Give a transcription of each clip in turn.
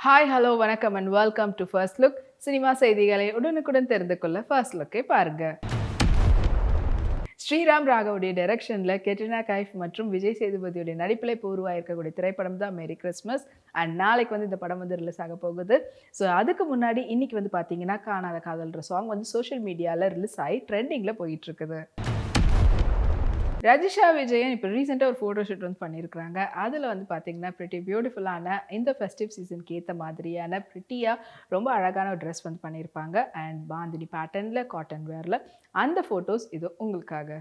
Hi hello வணக்கம் and welcome to first look cinema செய்திகளை உடனுக்குடன் தெரிந்து கொள்ள ஃபர்ஸ்ட் லுக்கை பாருங்க. ஸ்ரீராம் ராகவுடைய டைரக்ஷனில் கெட்ரினா கைஃப் மற்றும் விஜய் சேதுபதியுடைய நடிப்பில் இப்போ உருவாயிருக்கக்கூடிய திரைப்படம் தான் மேரி கிறிஸ்மஸ் அண்ட் நாளைக்கு வந்து இந்த படம் வந்து ரிலீஸ் ஆக போகுது. ஸோ அதுக்கு முன்னாடி இன்னைக்கு வந்து பார்த்தீங்கன்னா காணாத காதல்ன்ற சாங் வந்து சோஷியல் மீடியாவில் ரிலீஸ் ஆகி ட்ரெண்டிங்கில் போயிட்டுருக்குது இருக்குது. ரஜிஷா விஜயன் இப்போ ரீசெண்டாக ஒரு ஃபோட்டோ ஷூட் வந்து பண்ணியிருக்கிறாங்க அதில் வந்து பார்த்தீங்கன்னா ப்ரிட்டி பியூட்டிஃபுல்லான இந்த ஃபெஸ்டிவ் சீசனுக்கு ஏற்ற மாதிரியான ப்ரிட்டியாக ரொம்ப அழகான ஒரு ட்ரெஸ் வந்து பண்ணியிருப்பாங்க அண்ட் பாந்தினி பேட்டர்னில் காட்டன் வேரில் அந்த ஃபோட்டோஸ் இது உங்களுக்காக.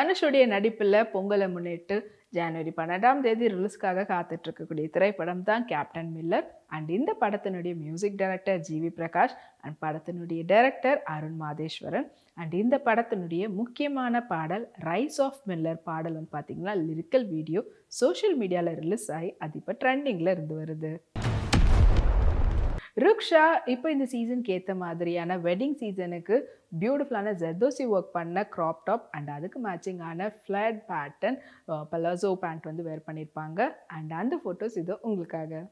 தனுஷுடைய நடிப்பில் பொங்கலை முன்னிட்டு ஜனவரி பன்னெண்டாம் தேதி ரிலீஸ்க்காக காத்துட்ருக்கக்கூடிய திரைப்படம் தான் கேப்டன் மில்லர் அண்ட் இந்த படத்தினுடைய music director GV Prakash and படத்தினுடைய டைரக்டர் அருண் மாதேஸ்வரன் அண்ட் இந்த படத்தினுடைய முக்கியமான பாடல் ரைஸ் ஆஃப் மில்லர் பாடல் வந்து பார்த்தீங்கன்னா லிரிக்கல் வீடியோ சோஷியல் மீடியாவில் ரிலீஸ் ஆகி அது இப்போ ட்ரெண்டிங்கில் இருந்து வருது. ருக்ஷா இப்போ இந்த சீசனுக்கு ஏற்ற மாதிரியான வெட்டிங் சீசனுக்கு பியூட்டிஃபுல்லான ஜெர்தோசி ஒர்க் பண்ண க்ராப் டாப் அண்ட் அதுக்கு மேட்சிங்கான ஃப்ளட் பேட்டர்ன் பலாசோ பேண்ட் வந்து வேர் பண்ணியிருப்பாங்க அண்ட் அந்த ஃபோட்டோஸ் இது உங்களுக்காக.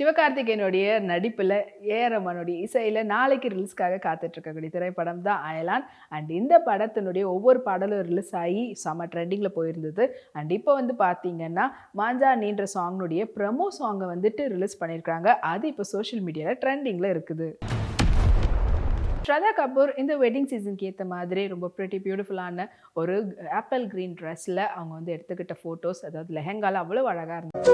சிவகார்த்திகேயனுடைய நடிப்பில் ஏஆர்ரமனுடைய இசையில் நாளைக்கு ரிலீஸ்க்காக காத்துட்ருக்கக்கூடிய திரைப்படம் தான் அயலான். அண்ட் இந்த படத்தினுடைய ஒவ்வொரு பாடலும் ரிலீஸ் ஆகி செம்ம ட்ரெண்டிங்கில் போயிருந்தது. அண்ட் இப்போ வந்து பார்த்தீங்கன்னா மாஞ்சா நீன்ற சாங்னுடைய ப்ரமோ சாங்கை வந்துட்டு ரிலீஸ் பண்ணியிருக்காங்க. அது இப்போ சோஷியல் மீடியாவில் ட்ரெண்டிங்கில் இருக்குது. ஸ்ரதா கபூர் இந்த வெட்டிங் சீசனுக்கு ஏற்ற மாதிரி ரொம்ப ப்ரிட்டி பியூட்டிஃபுல்லான ஒரு ஆப்பிள் க்ரீன் ட்ரெஸ்ஸில் அவங்க வந்து எடுத்துக்கிட்ட ஃபோட்டோஸ் அதாவது லெஹங்கால அவ்வளோ அழகாக இருந்தது.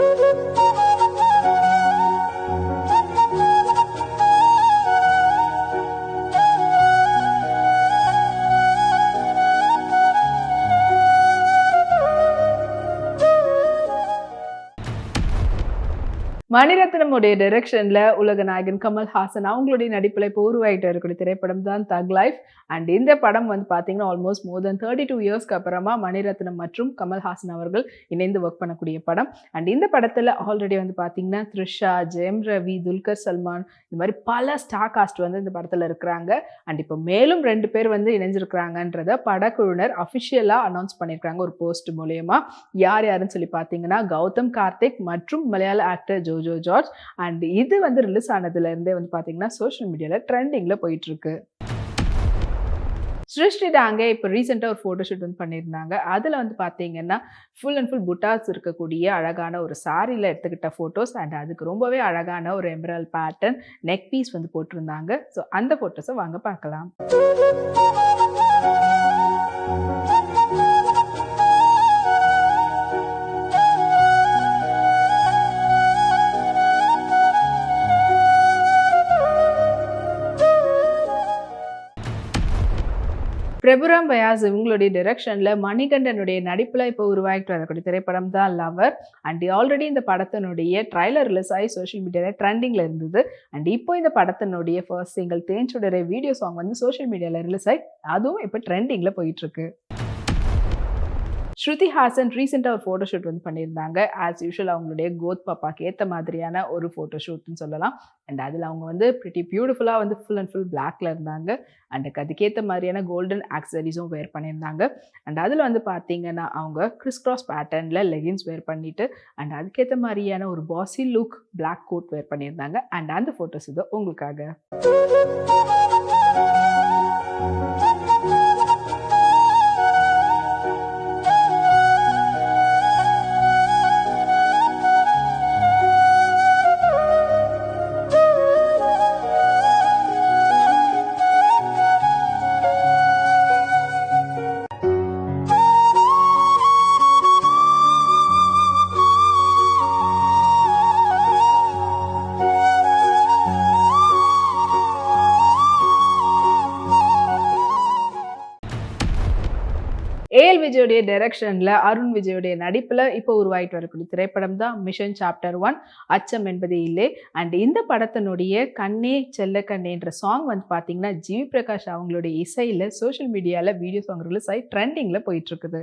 மணிரத்னமுடைய டைரக்ஷனில் உலக நாயகன் கமல் ஹாசன் அவங்களுடைய நடிப்பில் இப்போ உருவாகிட்டு இருக்கக்கூடிய திரைப்படம் தான் தக் லைஃப் அண்ட் இந்த படம் வந்து பார்த்தீங்கன்னா almost more than thirty two இயர்ஸ்க்கு அப்புறமா மணிரத்னம் மற்றும் கமல்ஹாசன் அவர்கள் இணைந்து ஒர்க் பண்ணக்கூடிய படம். அண்ட் இந்த படத்தில் ஆல்ரெடி வந்து பார்த்தீங்கன்னா த்ரிஷா ஜெயம் ரவி துல்கர் சல்மான் இந்த மாதிரி பல ஸ்டார் காஸ்ட் வந்து இந்த படத்தில் இருக்கிறாங்க. அண்ட் இப்போ மேலும் ரெண்டு பேர் வந்து இணைஞ்சிருக்கிறாங்கன்றத படக்குழுவினர் அஃபிஷியலாக அனௌன்ஸ் பண்ணியிருக்காங்க ஒரு போஸ்ட் மூலயமா. யார் யாருன்னு சொல்லி பார்த்தீங்கன்னா கௌதம் கார்த்திக் மற்றும் மலையாள ஆக்டர் ஜோஜ் ஜார்ஜ். அண்ட் இது வந்து ரிலீஸ் ஆனதுலேருந்தே வந்து பார்த்தீங்கன்னா சோஷியல் மீடியாவில் ட்ரெண்டிங்கில் போயிட்டுருக்கு. ஸ்ருஷ்டி டாங்கே இப்போ ரீசெண்டாக ஒரு ஃபோட்டோ ஷூட் வந்து பண்ணியிருந்தாங்க. அதில் வந்து பார்த்தீங்கன்னா ஃபுல் அண்ட் ஃபுல் புட்டாஸ் இருக்கக்கூடிய அழகான ஒரு சாரியில் எடுத்துக்கிட்ட ஃபோட்டோஸ் அண்ட் அதுக்கு ரொம்பவே அழகான ஒரு எம்ப்ரல் பேட்டர்ன் நெக் பீஸ் வந்து போட்டிருந்தாங்க. ஸோ அந்த ஃபோட்டோஸை வாங்க பார்க்கலாம். பிரபுராம் பயாஸ் இவங்களுடைய டைரக்ஷனில் மணிகண்டனுடைய நடிப்பில் இப்போ உருவாகிட்டு வரக்கூடிய திரைப்படம் தான் லவர் அண்ட் ஆல்ரெடி இந்த படத்தினுடைய ட்ரைலர் ரிலீஸ் ஆகி சோஷியல் மீடியாவில் ட்ரெண்டிங்கில் இருந்தது. அண்ட் இப்போ இந்த படத்தினுடைய ஃபர்ஸ்ட் சிங்கிள் தேன்சுடரை வீடியோ சாங் வந்து சோஷியல் மீடியாவில் ரிலீஸ் ஆகி அதுவும் இப்போ ட்ரெண்டிங்கில் போயிட்டுருக்கு ஸ்ருதி ஹாசன் ரீசெண்டாக ஒரு ஃபோட்டோ ஷூட் வந்து பண்ணியிருந்தாங்க. ஆஸ் யூஷுவல் அவங்களுடைய கோத் பாப்பாக்கு ஏற்ற மாதிரியான ஒரு ஃபோட்டோ ஷூட்னு சொல்லலாம். அண்ட் அதில் அவங்க வந்து ப்ரிட்டி பியூட்டிஃபுல்லாக வந்து ஃபுல் அண்ட் ஃபுல் பிளாக்ல இருந்தாங்க. அண்ட் அதுக்கேற்ற மாதிரியான கோல்டன் ஆக்சரிஸும் வேர் பண்ணியிருந்தாங்க. அண்ட் அதில் வந்து பார்த்தீங்கன்னா அவங்க கிறிஸ் கிராஸ் பேட்டர்னில் லெகின்ஸ் வேர் பண்ணிட்டு அண்ட் அதுக்கேற்ற மாதிரியான ஒரு பாசி லுக் பிளாக் கோட் வேர் பண்ணியிருந்தாங்க. அண்ட் அந்த ஃபோட்டோஸ் இது உங்களுக்காக. விஜயோடைய டைரக்ஷன்ல அருண் விஜயோடைய நடிப்புல இப்போ உருவாயிட்டு வரக்கூடிய திரைப்படம் தான் மிஷன் சாப்டர் ஒன் அச்சம் என்பதே இல்லை. அண்ட் இந்த படத்தினுடைய கண்ணே செல்ல கண்ணேன்ற சாங் வந்து பார்த்தீங்கன்னா ஜிவி பிரகாஷ் அவங்களுடைய இசையில சோஷியல் மீடியால வீடியோ சாங் ரிலீஸ் ஆகி ட்ரெண்டிங்ல போயிட்டு இருக்குது.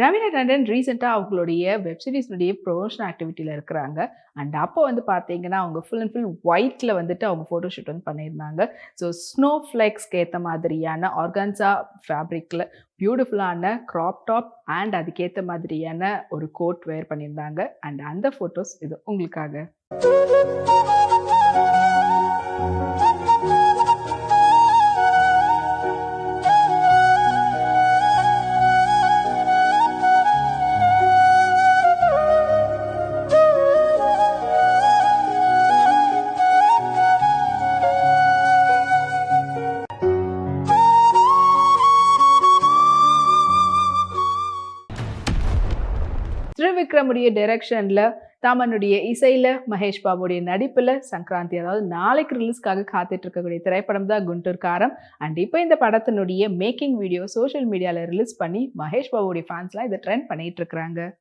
ரவீனா டண்டன் ரீசெண்டாக அவங்களுடைய வெப்சீரிஸ்னுடைய ப்ரொமோஷன் ஆக்டிவிட்டியில் இருக்கிறாங்க. அண்ட் அப்போ வந்து பார்த்தீங்கன்னா அவங்க ஃபுல் அண்ட் ஃபுல் ஒயிட்டில் வந்துட்டு அவங்க ஃபோட்டோஷூட் வந்து பண்ணியிருந்தாங்க. ஸோ ஸ்னோ ஃப்ளெக்ஸ்க்கு ஏற்ற மாதிரியான ஆர்கான்சா ஃபேப்ரிக்கில் பியூட்டிஃபுல்லான க்ராப் டாப் அண்ட் அதுக்கேற்ற மாதிரியான ஒரு கோட் வேர் பண்ணியிருந்தாங்க. அண்ட் அந்த ஃபோட்டோஸ் இது உங்களுக்காக. விக்ரமுடைய டைரக்ஷனில் தாமனுடைய இசையில் மகேஷ் பாபுடைய நடிப்பில் சங்கராந்தி அதாவது நாளைக்கு ரிலீஸ்க்காக காத்துட்டு இருக்கக்கூடிய திரைப்படம் தான் குண்டூர் காரம். அண்ட் இப்போ இந்த படத்தினுடைய மேக்கிங் வீடியோ சோஷியல் மீடியாவில் ரிலீஸ் பண்ணி மகேஷ் பாபுடைய ஃபேன்ஸ்லாம் இதை ட்ரெண்ட் பண்ணிட்டு இருக்கிறாங்க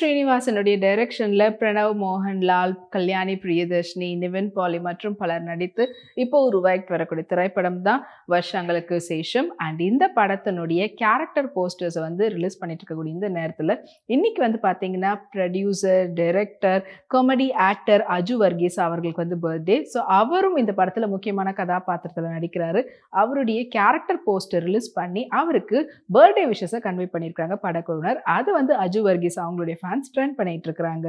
ಶ್ರೇಣಿ ஸ்ரீனிவாசனுடைய டைரக்ஷனில் பிரணவ் மோகன்லால் கல்யாணி பிரியதர்ஷினி நிவின் பாலி மற்றும் பலர் நடித்து இப்போ உருவாக்கி வரக்கூடிய திரைப்படம் தான் வருஷங்களுக்கு சேஷம். அண்ட் இந்த படத்தினுடைய கேரக்டர் போஸ்டர்ஸை வந்து ரிலீஸ் பண்ணிட்டு இருக்கக்கூடிய இந்த நேரத்தில் இன்னைக்கு வந்து பார்த்தீங்கன்னா producer director comedy actor Aju Varghese அவர்களுக்கு வந்து பர்த்டே ஸோ அவரும் இந்த படத்தில் முக்கியமான கதாபாத்திரத்தில் நடிக்கிறாரு. அவருடைய கேரக்டர் போஸ்டர் ரிலீஸ் பண்ணி அவருக்கு பர்த்டே விஷஸை கன்வே பண்ணியிருக்காங்க படக்குழுவினர். அது வந்து அஜு வர்கீஸ் அவங்களுடைய ஃபேன்ஸ் ட்ரெண்ட் பண்ணிட்டு இருக்கிறாங்க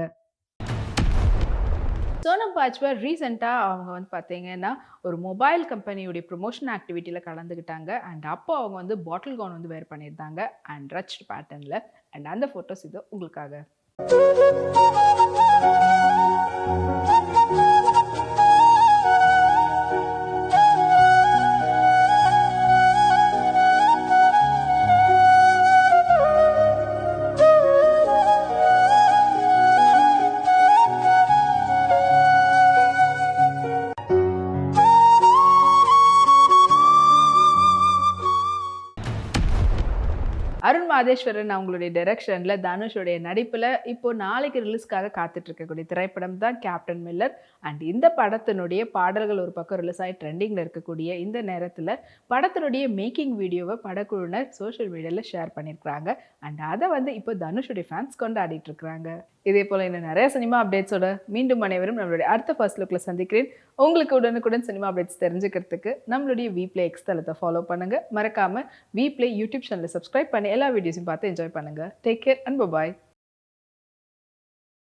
சோனம் பாஜ்வர் ரீசெண்டாக அவங்க வந்து பார்த்தீங்கன்னா ஒரு மொபைல் கம்பெனியுடைய ப்ரொமோஷன் ஆக்டிவிட்டியில் கலந்துக்கிட்டாங்க அண்ட் அப்போ அவங்க வந்து பாட்டில் கவுன் வந்து வேர் பண்ணியிருந்தாங்க. அண்ட் ரச் பேட்டர்னில் அண்ட் அந்த ஃபோட்டோஸ் இது உங்களுக்காக. அருண் அவங்களுடைய டைரக்ஷனில் தனுஷோடைய நடிப்பில் இப்போ நாளைக்கு ரிலீஸ்க்காக காத்துட்டு இருக்கக்கூடிய திரைப்படம் தான் கேப்டன் மில்லர் அண்ட் இந்த படத்தினுடைய பாடல்கள் ஒரு பக்கம் ரிலீஸ் ஆகி ட்ரெண்டிங்கில் இருக்கக்கூடிய இந்த நேரத்தில் படத்தினுடைய மேக்கிங் வீடியோவை படக்குழுவினர் சோஷியல் மீடியாவில் ஷேர் பண்ணியிருக்கிறாங்க அண்ட் அதை வந்து இப்போ தனுஷுடைய ஃபேன்ஸ் கொண்டாடிட்டு இருக்கிறாங்க இதே போல் இன்னும் நிறைய சினிமா அப்டேட்ஸோட மீண்டும் அனைவரும் நம்மளுடைய அடுத்த ஃபர்ஸ்ட் லுக்கில் சந்திக்கிறேன். உங்களுக்கு உடனுக்குடன் சினிமா அப்டேட்ஸ் தெரிஞ்சுக்கிறதுக்கு நம்மளுடைய விப்ளே எக்ஸ் தளத்தை ஃபாலோ பண்ணுங்கள் மறக்காமல் விப்ளே யூடியூப் சேனலை சப்ஸ்கிரைப் பண்ணி எல்லா வீடியோஸையும் பார்த்து என்ஜாய் பண்ணுங்கள் டேக் கேர் அண்ட் பாய்